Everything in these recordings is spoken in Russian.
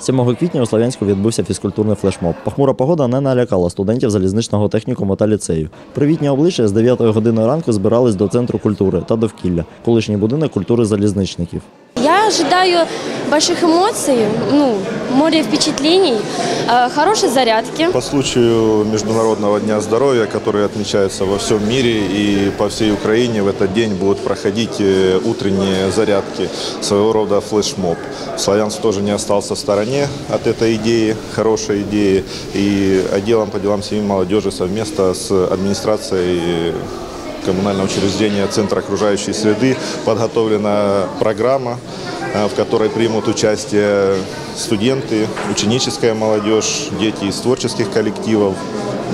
7 квітня у Слов'янську відбувся фізкультурний флешмоб. Похмура погода не налякала студентів залізничного технікуму та ліцею. Привітні обличчя з 9 години ранку збирались до центру культури та довкілля, колишній будинок культури залізничників. Я ожидаю больших эмоций, ну, море впечатлений, э, хорошей зарядки. По случаю Международного дня здоровья, который отмечается во всем мире и по всей Украине, в этот день будут проходить э, утренние зарядки, своего рода флешмоб. Славянск тоже не остался в стороне от этой идеи, хорошей идеи. И отделом по делам семьи молодежи совместно с администрацией коммунального учреждения Центра окружающей среды подготовлена программа, в которой примут участие студенты, ученическая молодежь, дети из творческих коллективов.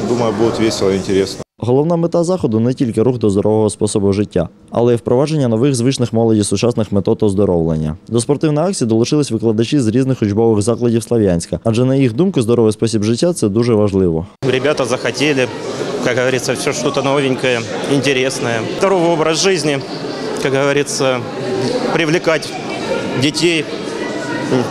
Думаю, будет весело и интересно. Головна мета заходу не тільки рух до здорового способу життя, але й впровадження нових звичних молоді сучасних метод оздоровлення. До спортивної акції долучились викладачі з різних учбових закладів Слов'янська, адже на їх думку здоровий спосіб життя це дуже важливо. Ребята захотели, как говорится, все что-то новенькое, интересное. Здоровый образ жизни, как говорится, привлекать детей,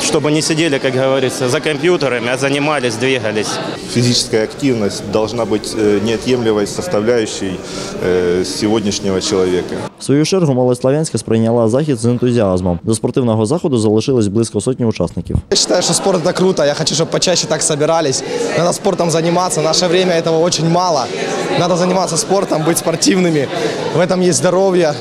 чтобы они сидели, как говорится, за компьютерами, а занимались, двигались. Физическая активность должна быть э, неотъемлемой составляющей э, сегодняшнего человека. В свою чергу молодь Слов'янська сприйняла захід з ентузіазмом. До спортивного заходу залишилось близько сотні учасників. Я считаю, что спорт это круто. Я хочу, чтобы почаще так собирались. Надо спортом заниматься. В наше время этого очень мало. Надо заниматься спортом, быть спортивными. В этом есть здоровье.